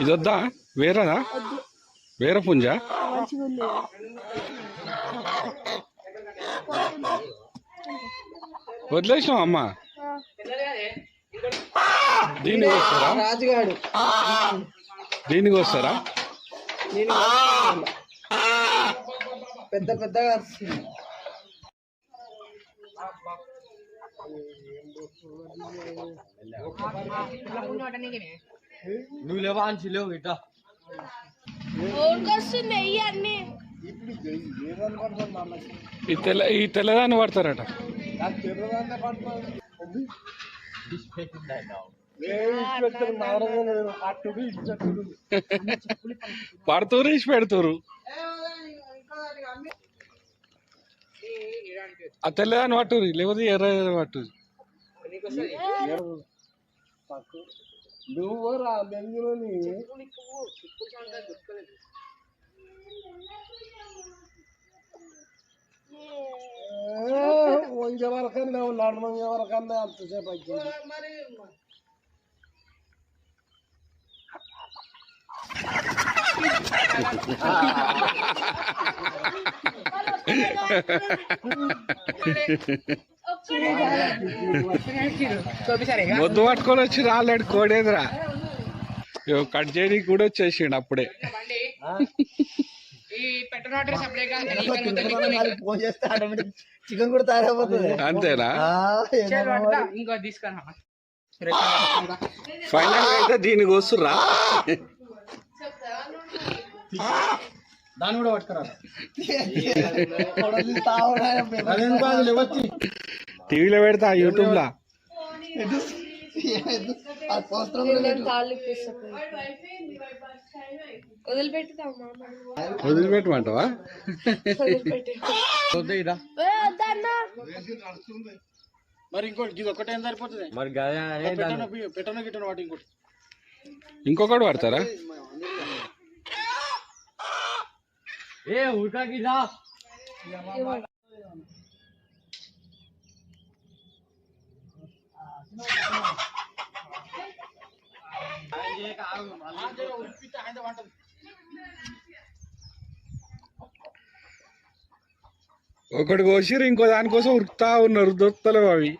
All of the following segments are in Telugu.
ఇది వద్దా వేరేదా వద్దు వేరే పుంజ? వదిలేసినాం అమ్మ. దీనికి వస్తారా? రాజుగాడు. దీనికి వస్తారా? పెద్ద పెద్దగా వస్తుంది నువ్వు లేవా అని లేవు అన్ని. ఈ తెల్ల ఈ తెల్లదాన్ని పడతారట పడుతూరు ఇచ్చి పెడుతురు ఆ తెల్లదాన్ని పట్టురు లేకపోతే ఎర్ర పట్టురు నువ్వు రా బెంగళూరుని వంగే వరకన్నా ఉన్నాడు వంగే వరకన్నా అంతసేపు వచ్చింది మొద్దు పట్టుకొని వచ్చి రాలేడు కోడేదిరా? కట్ చేయడానికి కూడా వచ్చేసిండు అప్పుడే. చికెన్ కూడా తయారైపోతుంది. అంతేనా? ఇంకో తీసుకురా ఫైనల్ అయితే దీనికి వస్తుర్రా? దాన్ని కూడా పట్టుకురా టీవీలో పెడతా యూట్యూబ్ లా. వదిలిపెట్టమంటావా? మరి ఇంకోటి ఇది ఒకటే సరిపోతుంది? మరి పెట్టను గిట్టను వాటి ఇంకోటి. ఇంకొకటి పడతారా ఏ ఉడకాకి రా ఒకటి కోసిరు ఇంకో దానికోసం ఉరుకుతా ఉన్నారు దొరుకుతలేవు అవి.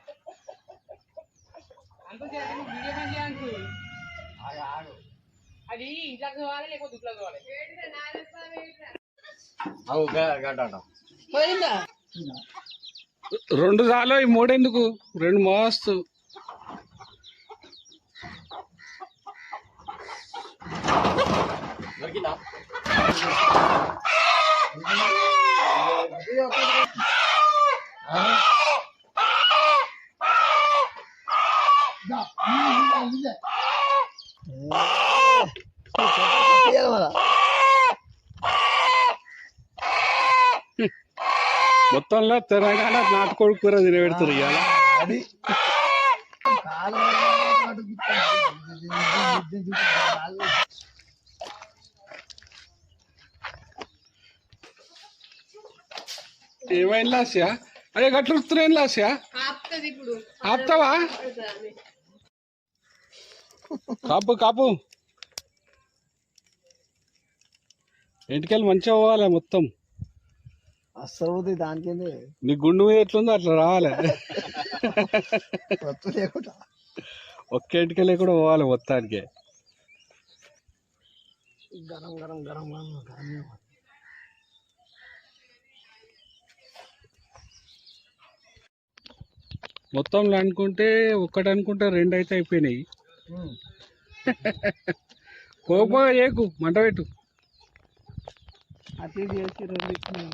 అది ఇంట్లో కావాలి లేకపోతే ఇంట్లో కావాలి అవు గడ్డ పోయిందా? రెండు చాలు ఈ మూడెందుకు? రెండు మోస్తు. దొరికిందా? మొత్తంలో తెలంగాణ నాటుకోడి కూర తినబెడతారు ఇవాళ అది ఏమైంది లాస్యా? అదే గట్లు ఉరుకుతున్నాయి లాస్యా? ఆపుతుంది ఇప్పుడు. ఆపుతావా? కాపు కాపు. ఇంటికెళ్ళి మంచిగా పోవాలి మొత్తం. అస్సలు పోతుంది దానికేంది నీ గుండు ఎట్లుందో అట్లా రావాలి. లేకుండా. ఒక్క ఇంటికెళ్ళి కూడా పోవాలి మొత్తానికి. గరం గరం గరం గరం గరం. మొత్తంలో అనుకుంటే ఒక్కటి అనుకుంటే రెండు అయితే అయిపోయినాయి. పోపో ఏకు మంట పెట్టు. అటు ఇటు చేసి రెండు ఇచ్చినాయి.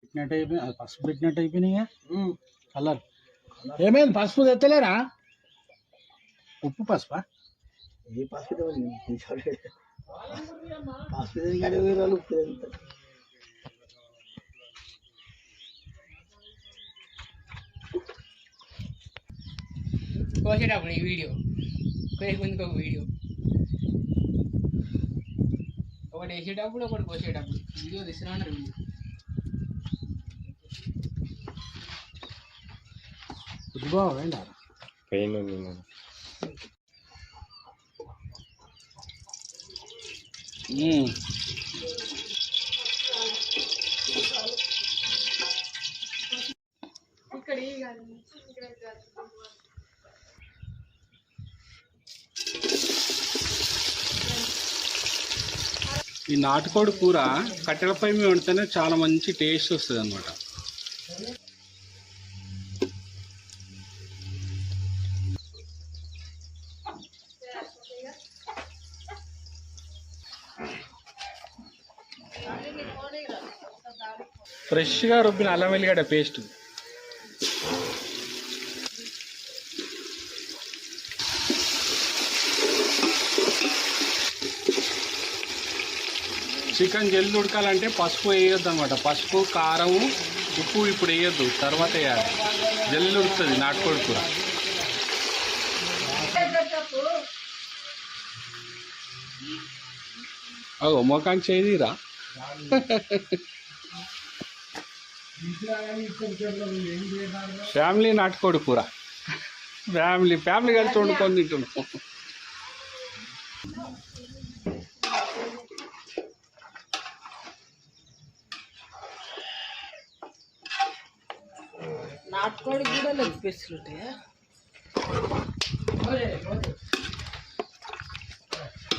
పెట్టినట్టు అయిపోయి అది పసుపు పెట్టినట్టు అయిపోయినాయి కలర్ ఏమైంది పసుపు తెత్తలేరా ఉప్పు పసుపా ఏ పసుపు ఉంది? పసుపు తిరిగి వేరే వాళ్ళు ఉప్పు కోసేటప్పుడు ఈ వీడియో. కోసే ముందుకు ఒక వీడియో. ఒకటి వేసేటప్పుడు ఒకటి కోసేటప్పుడు. వీడియో తీస్తున్నారు వీడియో. పెయిన్ ఉంది. ఇక్కడ ఈ నాటుకోడి కూర కట్టెలపై మేము వండితేనే చాలా మంచి టేస్ట్ వస్తుంది అనమాట ఫ్రెష్గా రుబ్బిన అల్లం వెల్లిగడ్డ పేస్ట్ చికెన్ జల్ది ఉడకాలంటే పసుపు వేయొద్దు అనమాట పసుపు కారం ఉప్పు ఇప్పుడు వేయొద్దు. తర్వాత వేయాలి. జల్ది ఉడుకుతుంది నాటుకోడి కూర. అగో మొఖానికి చేయదిరా ఫ్యామిలీ నాటుకోడి కూర. ఫ్యామిలీ ఫ్యామిలీ కలిసి వండుకొని తింటున్నాం. కూడా లెగ్ పీసులు ఉంటాయా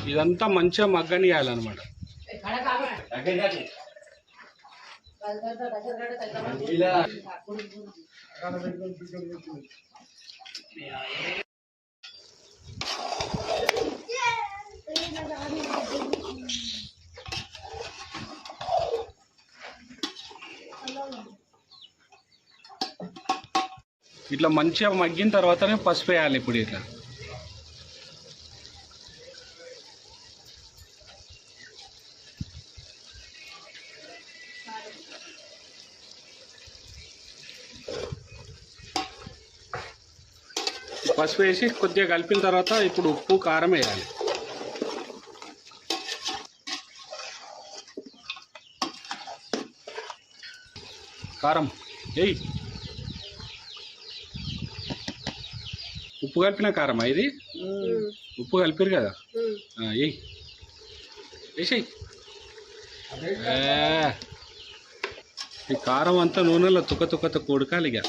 ఇదంతా మంచిగా మగ్గనియాలన్నమాట ఇట్లా మంచిగా మగ్గిన తర్వాతనే పసుపు వేయాలి ఇప్పుడు ఇట్లా. పసుపు వేసి కొద్దిగా కలిపిన తర్వాత ఇప్పుడు ఉప్పు కారం వేయాలి. కారం. ఏయ్! ఉప్పు కలిపిన కారమా ఇది? ఉప్పు కలిపారు కదా? ఏయ్. వేసేయ్. ఈ కారం అంతా నూనెలో తుక్క తుక్క తుక్క ఉడకాలి ఇక.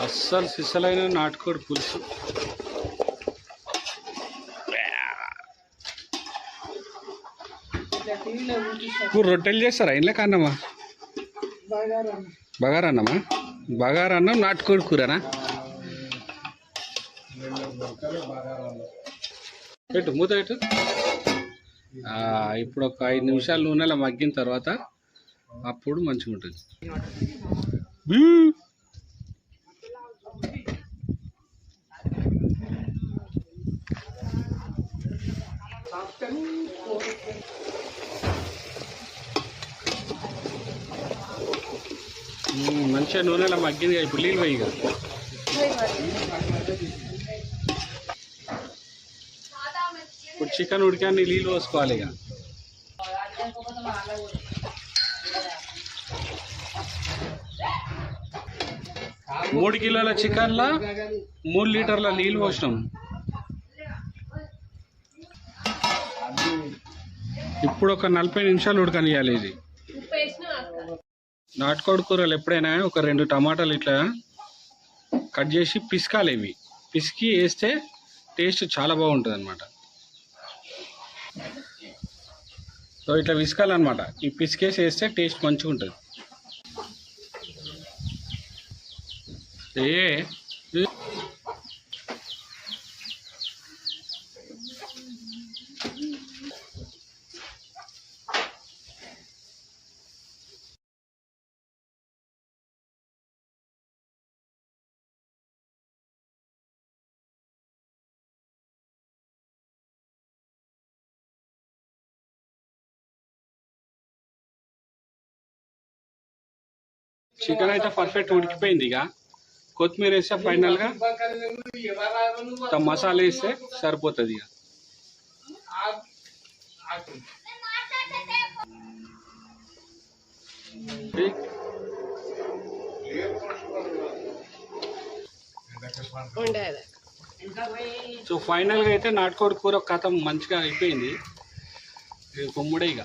అస్సలు సిస్సలైన నాటుకోడి పులుసు. ఇప్పుడు రొట్టెలు చేస్తారా? ఇంట్లో కన్నమా బగారన్నమా? బగారన్నం నాటుకోడి కూరనా? పెట్టు మూత పెట్టు ఇప్పుడు ఒక ఐదు నిమిషాలు నూనెలో మగ్గిన తర్వాత అప్పుడు మంచిగా ఉంటుంది. Thank you. మంచిగా నూనెలో మగ్గింది కదా, ఇప్పుడు నీళ్ళు పోయి ఇక. ఇప్పుడు చికెన్ ఉడికాన్ని నీళ్ళు పోసుకోవాలి ఇక. మూడు కిలోల చికెన్లో మూడు లీటర్ల నీళ్ళు పోసినాం. ఇప్పుడు ఒక నలభై నిమిషాలు ఉడకనియాలి ఇది. నాటుకోడి కూరలు ఎప్పుడైనా ఒక రెండు టమాటాలు ఇట్లా కట్ చేసి పిసకాలి ఇవి. పిసికి వేస్తే టేస్ట్ చాలా బాగుంటుంది అనమాట సో ఇట్లా విసుకాలన్నమాట ఈ పిసికేసి వేస్తే టేస్ట్ మంచిగా ఉంటుంది. ఏ చికెన్ అయితే పర్ఫెక్ట్ ఉడికిపోయింది ఇక. కొత్తిమీర వేస్తే ఫైనల్గా మసాలా వేస్తే సరిపోతుంది ఇక. సో ఫైనల్గా అయితే నాటుకోడి కూర కథ మంచిగా అయిపోయింది. గుమ్ముడే ఇక.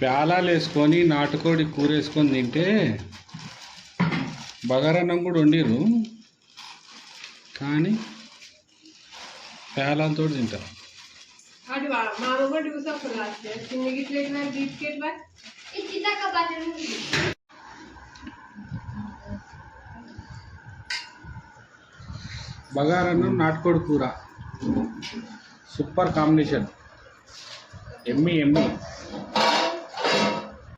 ప్యాలాలు వేసుకొని నాటుకోడి కూర వేసుకొని తింటే బగారన్నం కూడా వండిరు కానీ ప్యాలాలతో తింటారు బగారన్నం నాటుకోడి కూర. Super combination. ఎమ్మి ఎమ్మి